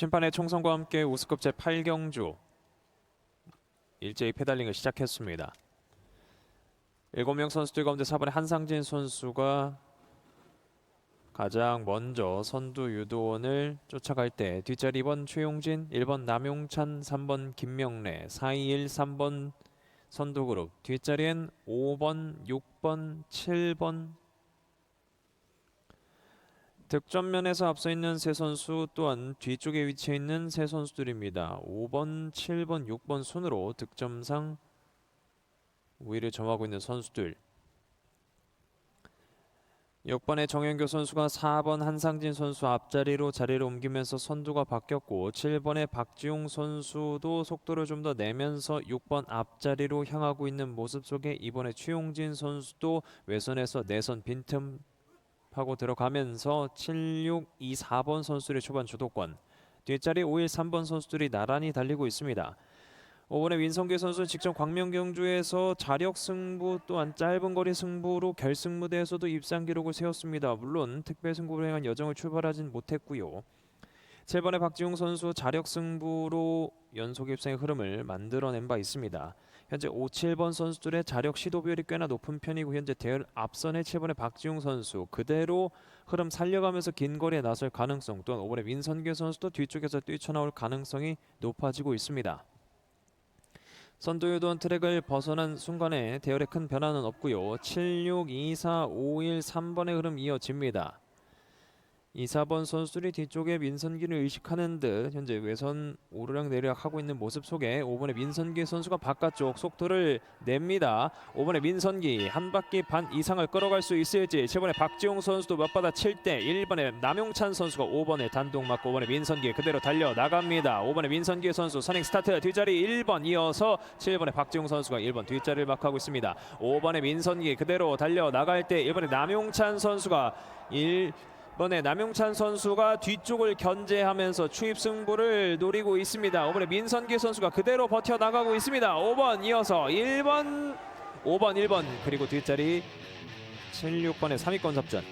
심판의 총선과 함께 우승급 제8경주 일제히 페달링을 시작했습니다. 7명 선수들 가운데 4번의 한상진 선수가 가장 먼저 선두 유도원을 쫓아갈 때 뒷자리 2번 최용진, 1번 남용찬, 3번 김명래, 421, 3번 선두 그룹 뒷자리엔 5번, 6번, 7번 득점 면에서 앞서 있는 세 선수 또한 뒤쪽에 위치해 있는 세 선수들입니다. 5번, 7번, 6번 순으로 득점상 우위를 점하고 있는 선수들. 6번의 정현교 선수가 4번 한상진 선수 앞자리로 자리를 옮기면서 선두가 바뀌었고 7번의 박지용 선수도 속도를 좀 더 내면서 6번 앞자리로 향하고 있는 모습 속에 이번에 최용진 선수도 외선에서 내선 빈틈 하고 들어가면서 7, 6, 2, 4번 선수들의 초반 주도권 뒷자리 5, 1, 3번 선수들이 나란히 달리고 있습니다. 5번의 민성규 선수 직전 광명경주에서 자력 승부 또한 짧은 거리 승부로 결승 무대에서도 입상 기록을 세웠습니다. 물론 특별 승부를 향한 여정을 출발하진 못했고요. 7번의 박지웅 선수 자력 승부로 연속 입상의 흐름을 만들어낸 바 있습니다. 현재 5, 7번 선수들의 자력 시도 비율이 꽤나 높은 편이고 현재 대열 앞선의 7번의 박지웅 선수 그대로 흐름 살려가면서 긴 거리에 나설 가능성 또한 5번의 민선규 선수도 뒤쪽에서 뛰쳐나올 가능성이 높아지고 있습니다. 선두유도원 트랙을 벗어난 순간에 대열에 큰 변화는 없고요. 7, 6, 2, 4, 5, 1, 3번의 흐름 이어집니다. 2, 4번 선수들이 뒤쪽에 민선기를 의식하는 듯 현재 외선 오르락 내리락 하고 있는 모습 속에 5번의 민선기 선수가 바깥쪽 속도를 냅니다. 5번의 민선기 한 바퀴 반 이상을 끌어갈 수 있을지 7번의 박지용 선수도 몇 바다 칠때 1번의 남용찬 선수가 5번에 단독 맞고 5번의 민선기 그대로 달려 나갑니다. 5번의 민선기 선수 선행 스타트 뒷자리 1번 이어서 7번의 박지용 선수가 1번 뒷자리를 막하고 있습니다. 5번의 민선기 그대로 달려 나갈 때 1번의 남용찬 선수가 1 이번에 남용찬 선수가 뒤쪽을 견제하면서 추입 승부를 노리고 있습니다. 이번에 민선기 선수가 그대로 버텨 나가고 있습니다. 5번 이어서 1번, 5번, 1번 그리고 뒷자리 7, 6번의 3위권 접전.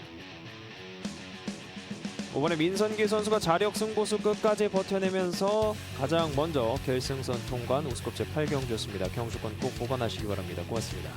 5번에 민선기 선수가 자력 승부수 끝까지 버텨내면서 가장 먼저 결승선 통과한 우스컵 제 8경주였습니다. 경주권 꼭 보관하시기 바랍니다. 고맙습니다.